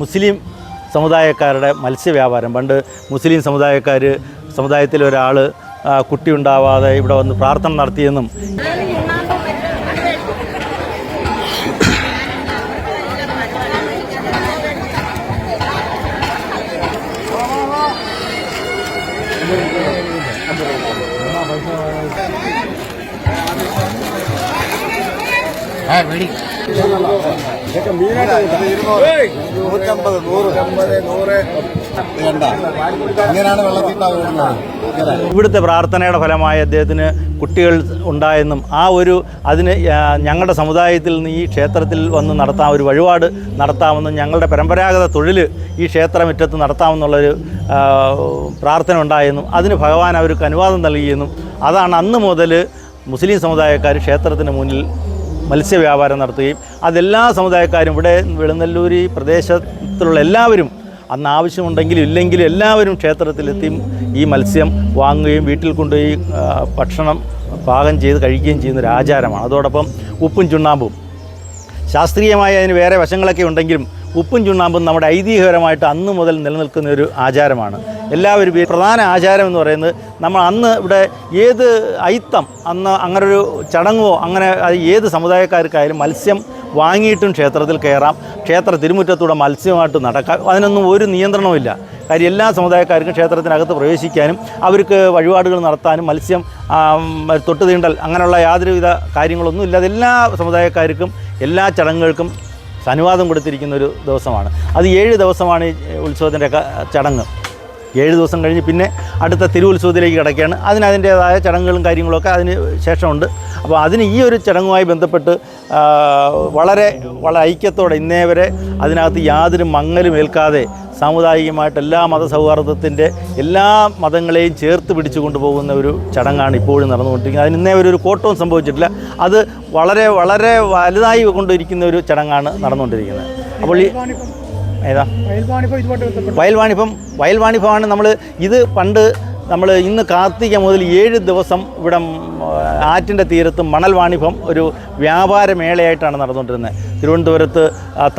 മുസ്ലിം സമുദായക്കാരുടെ മത്സ്യവ്യാപാരം. പണ്ട് മുസ്ലിം സമുദായക്കാർ സമുദായത്തിൽ ഒരാൾ കുട്ടി ഉണ്ടാവാതെ ഇവിടെ വന്ന് പ്രാർത്ഥന നടത്തിയെന്നും. നൂറ്റമ്പത് നൂറ്. ഇങ്ങനെയാണ് വെള്ളത്തിൽ ഇവിടുത്തെ പ്രാർത്ഥനയുടെ ഫലമായി അദ്ദേഹത്തിന് കുട്ടികൾ ഉണ്ടായെന്നും ആ ഒരു അതിന് ഞങ്ങളുടെ സമുദായത്തിൽ നിന്ന് ഈ ക്ഷേത്രത്തിൽ വന്ന് നടത്താം ഒരു വഴിപാട് നടത്താമെന്നും ഞങ്ങളുടെ പരമ്പരാഗത തൊഴിൽ ഈ ക്ഷേത്രമുറ്റത്ത് നടത്താമെന്നുള്ളൊരു പ്രാർത്ഥന ഉണ്ടായെന്നും അതിന് ഭഗവാൻ അവർക്ക് അനുവാദം നൽകിയെന്നും അതാണ് അന്ന് മുതൽ മുസ്ലിം സമുദായക്കാർ ക്ഷേത്രത്തിന് മുന്നിൽ മത്സ്യവ്യാപാരം നടത്തുകയും അതെല്ലാ സമുദായക്കാരും ഇവിടെ വെളുന്നല്ലൂരി പ്രദേശത്തുള്ള എല്ലാവരും അന്ന് ആവശ്യമുണ്ടെങ്കിലും ഇല്ലെങ്കിലും എല്ലാവരും ക്ഷേത്രത്തിലെത്തി ഈ മത്സ്യം വാങ്ങുകയും വീട്ടിൽ കൊണ്ടുപോയി ഭക്ഷണം പാകം ചെയ്ത് കഴിക്കുകയും ചെയ്യുന്ന ഒരു ആചാരമാണ് അതോടൊപ്പം ഉപ്പും ചുണ്ണാമ്പും. ശാസ്ത്രീയമായി അതിന് വേറെ വശങ്ങളൊക്കെ ഉണ്ടെങ്കിലും ഉപ്പും ചുണ്ണാമ്പും നമ്മുടെ ഐതിഹ്യപരമായിട്ട് അന്ന് മുതൽ നിലനിൽക്കുന്ന ഒരു ആചാരമാണ്. എല്ലാവരും പ്രധാന ആചാരം എന്ന് പറയുന്നത് നമ്മൾ അന്ന് ഇവിടെ ഏത് ഐത്തം അന്ന് അങ്ങനൊരു ചടങ്ങോ അങ്ങനെ ഏത് സമുദായക്കാർക്കായാലും മത്സ്യം വാങ്ങിയിട്ടും ക്ഷേത്രത്തിൽ കയറാം. ക്ഷേത്ര തിരുമുറ്റത്തൂടെ മത്സ്യമായിട്ട് നടക്കാം. അതിനൊന്നും ഒരു നിയന്ത്രണമില്ല കാര്യം എല്ലാ സമുദായക്കാർക്കും ക്ഷേത്രത്തിനകത്ത് പ്രവേശിക്കാനും അവർക്ക് വഴിപാടുകൾ നടത്താനും മത്സ്യം തൊട്ടുതീണ്ടൽ തീണ്ടൽ അങ്ങനെയുള്ള യാതൊരുവിധ കാര്യങ്ങളൊന്നും ഇല്ലാതെ എല്ലാ സമുദായക്കാർക്കും എല്ലാ ചടങ്ങുകൾക്കും അനുവാദം കൊടുത്തിരിക്കുന്ന ഒരു ദിവസമാണ്. അത് ഏഴ് ദിവസമാണ് ഈ ഉത്സവത്തിന്റെ ചടങ്ങ്. ഏഴ് ദിവസം കഴിഞ്ഞ് പിന്നെ അടുത്ത തിരുവുത്സവത്തിലേക്ക് കിടക്കുകയാണ്. അതിന് അതിന്റേതായ ചടങ്ങുകളും കാര്യങ്ങളൊക്കെ അതിന് ശേഷമുണ്ട്. അപ്പോൾ അതിന് ഈ ഒരു ചടങ്ങുമായി ബന്ധപ്പെട്ട് വളരെ വളരെ ഐക്യത്തോടെ ഇന്നേ വരെ അതിനകത്ത് യാതൊരു മങ്ങലും ഏൽക്കാതെ സാമുദായികമായിട്ട് എല്ലാ മതസൗഹാർദ്ദത്തിന്റെ എല്ലാ മതങ്ങളെയും ചേർത്ത് പിടിച്ചു കൊണ്ടുപോകുന്ന ഒരു ചടങ്ങാണ് ഇപ്പോഴും നടന്നുകൊണ്ടിരിക്കുന്നത്. അതിന് ഇന്നേ ഒരു കോട്ടവും സംഭവിച്ചിട്ടില്ല. അത് വളരെ വളരെ വലുതായി കൊണ്ടിരിക്കുന്ന ഒരു ചടങ്ങാണ് നടന്നുകൊണ്ടിരിക്കുന്നത്. അപ്പോൾ ഈ ഏതാ? വയൽവാണിഭം വയൽവാണിഭമാണ് നമ്മൾ ഇത് പണ്ട് നമ്മൾ ഇന്ന് കാർത്തിക മുതൽ ഏഴ് ദിവസം ഇവിടെ ആറ്റിന്റെ തീരത്ത് മണൽ വാണിഭം ഒരു വ്യാപാര മേളയായിട്ടാണ് നടന്നുകൊണ്ടിരുന്നത്. തിരുവനന്തപുരത്ത്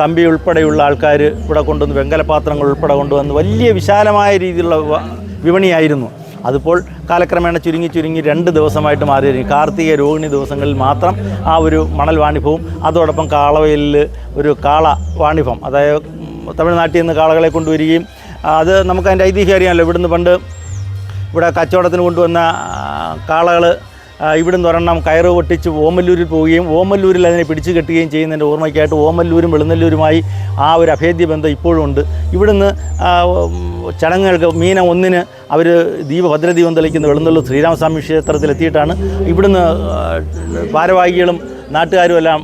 തമ്പി ഉൾപ്പെടെയുള്ള ആൾക്കാർ ഇവിടെ കൊണ്ടുവന്ന് വെങ്കലപാത്രങ്ങൾ ഉൾപ്പെടെ കൊണ്ടുവന്ന് വലിയ വിശാലമായ രീതിയിലുള്ള വിപണിയായിരുന്നു. അതിപ്പോൾ കാലക്രമേണ ചുരുങ്ങി ചുരുങ്ങി രണ്ട് ദിവസമായിട്ട് മാറിയിരിക്കും കാർത്തിക രോഹിണി ദിവസങ്ങളിൽ മാത്രം ആ ഒരു മണൽ വാണിഭവും അതോടൊപ്പം കാളവയലിൽ ഒരു കാള വാണിഭം അതായത് തമിഴ്നാട്ടിൽ നിന്ന് കാളകളെ കൊണ്ടുവരികയും അത് നമുക്ക് അതിന്റെ ഐതിഹ്യം അറിയാമല്ലോ. ഇവിടുന്ന് പണ്ട് ഇവിടെ കച്ചവടത്തിന് കൊണ്ടുവന്ന കാളകൾ ഇവിടുന്ന് ഒരെണ്ണം കയറ് പൊട്ടിച്ച് ഓമല്ലൂരിൽ പോവുകയും ഓമല്ലൂരിൽ അതിനെ പിടിച്ചു കെട്ടുകയും ചെയ്യുന്നതിന്റെ ഓർമ്മയ്ക്കായിട്ട് ഓമല്ലൂരും വെളുന്നല്ലൂരുമായി ആ ഒരു അഭേദ്യ ബന്ധം ഇപ്പോഴും ഉണ്ട്. ഇവിടുന്ന് ചടങ്ങുകൾക്ക് മീന ഒന്നിന് അവർ ദീപ ഭദ്രദീപം തെളിക്കുന്ന വെളുന്നല്ലൂർ ശ്രീരാമസ്വാമി ക്ഷേത്രത്തിലെത്തിയിട്ടാണ്. ഇവിടുന്ന് ഭാരവാഹികളും നാട്ടുകാരും എല്ലാം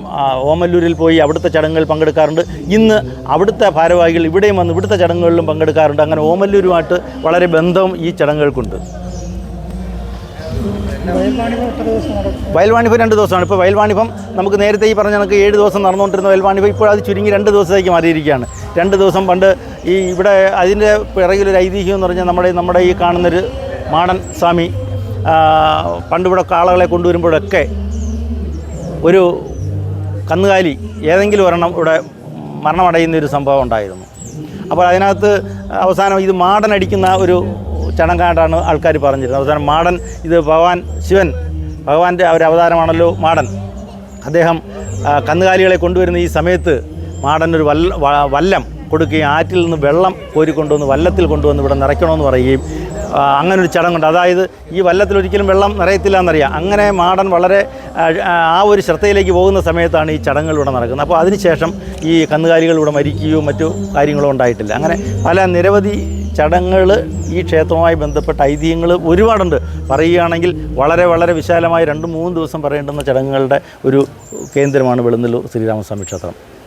ഓമല്ലൂരിൽ പോയി അവിടുത്തെ ചടങ്ങുകളിൽ പങ്കെടുക്കാറുണ്ട്. ഇന്ന് അവിടുത്തെ ഭാരവാഹികൾ ഇവിടെയും വന്ന് ഇവിടുത്തെ ചടങ്ങുകളിലും പങ്കെടുക്കാറുണ്ട്. അങ്ങനെ ഓമല്ലൂരുമായിട്ട് വളരെ ബന്ധം ഈ ചടങ്ങുകൾക്കുണ്ട്. വയൽവാണിഭം രണ്ട് ദിവസമാണ്. ഇപ്പോൾ വയൽവാണിഭം നമുക്ക് നേരത്തെ ഈ പറഞ്ഞ നമുക്ക് ഏഴ് ദിവസം നടന്നുകൊണ്ടിരുന്ന വയൽവാണിഭം ഇപ്പോൾ അത് ചുരുങ്ങി രണ്ട് ദിവസത്തേക്ക് മാറിയിരിക്കുകയാണ്. രണ്ട് ദിവസം പണ്ട് ഈ ഇവിടെ അതിന്റെ പിറകിലൊരു ഐതിഹ്യം എന്ന് പറഞ്ഞാൽ നമ്മുടെ നമ്മുടെ ഈ കാണുന്നൊരു മാടൻ സ്വാമി പണ്ടിവിടെ കാളകളെ കൊണ്ടുവരുമ്പോഴൊക്കെ ഒരു കന്നുകാലി ഏതെങ്കിലും ഒരെണ്ണം ഇവിടെ മരണമടയുന്ന ഒരു സംഭവം ഉണ്ടായിരുന്നു. അപ്പോൾ അതിനകത്ത് അവസാനം ഇത് മാടൻ അടിക്കുന്ന ഒരു ചടങ്ങായിട്ടാണ് ആൾക്കാർ പറഞ്ഞിരുന്നത്. അവസാനം മാടൻ ഇത് ഭഗവാൻ ശിവൻ ഭഗവാന്റെ ഒരു അവതാരമാണല്ലോ മാടൻ. അദ്ദേഹം കന്നുകാലികളെ കൊണ്ടുവരുന്ന ഈ സമയത്ത് മാടൻ ഒരു വല്ല വല്ലം കൊടുക്കുകയും ആറ്റിൽ നിന്ന് വെള്ളം കോരിക്കൊണ്ടുവന്ന് വല്ലത്തിൽ കൊണ്ടുവന്ന് ഇവിടെ നിറയ്ക്കണമെന്ന് പറയുകയും അങ്ങനൊരു ചടങ്ങുണ്ട് അതായത് ഈ വല്ലത്തിൽ ഒരിക്കലും വെള്ളം നിറയത്തില്ല എന്നറിയാം. അങ്ങനെ മാടൻ വളരെ ആ ഒരു ശ്രദ്ധയിലേക്ക് പോകുന്ന സമയത്താണ് ഈ ചടങ്ങുകൾ ഇവിടെ നടക്കുന്നത്. അപ്പോൾ അതിനുശേഷം ഈ കന്നുകാലികൾ ഇവിടെ മരിക്കുകയോ മറ്റു കാര്യങ്ങളോ ഉണ്ടായിട്ടില്ല. അങ്ങനെ പല നിരവധി ചടങ്ങുകൾ ഈ ക്ഷേത്രവുമായി ബന്ധപ്പെട്ട ഐതിഹ്യങ്ങൾ ഒരുപാടുണ്ട്. പറയുകയാണെങ്കിൽ വളരെ വളരെ വിശാലമായി രണ്ട് മൂന്ന് ദിവസം പറയേണ്ടുന്ന ചടങ്ങുകളുടെ ഒരു കേന്ദ്രമാണ് വെളുന്നല്ലൂർ ശ്രീരാമസ്വാമി ക്ഷേത്രം.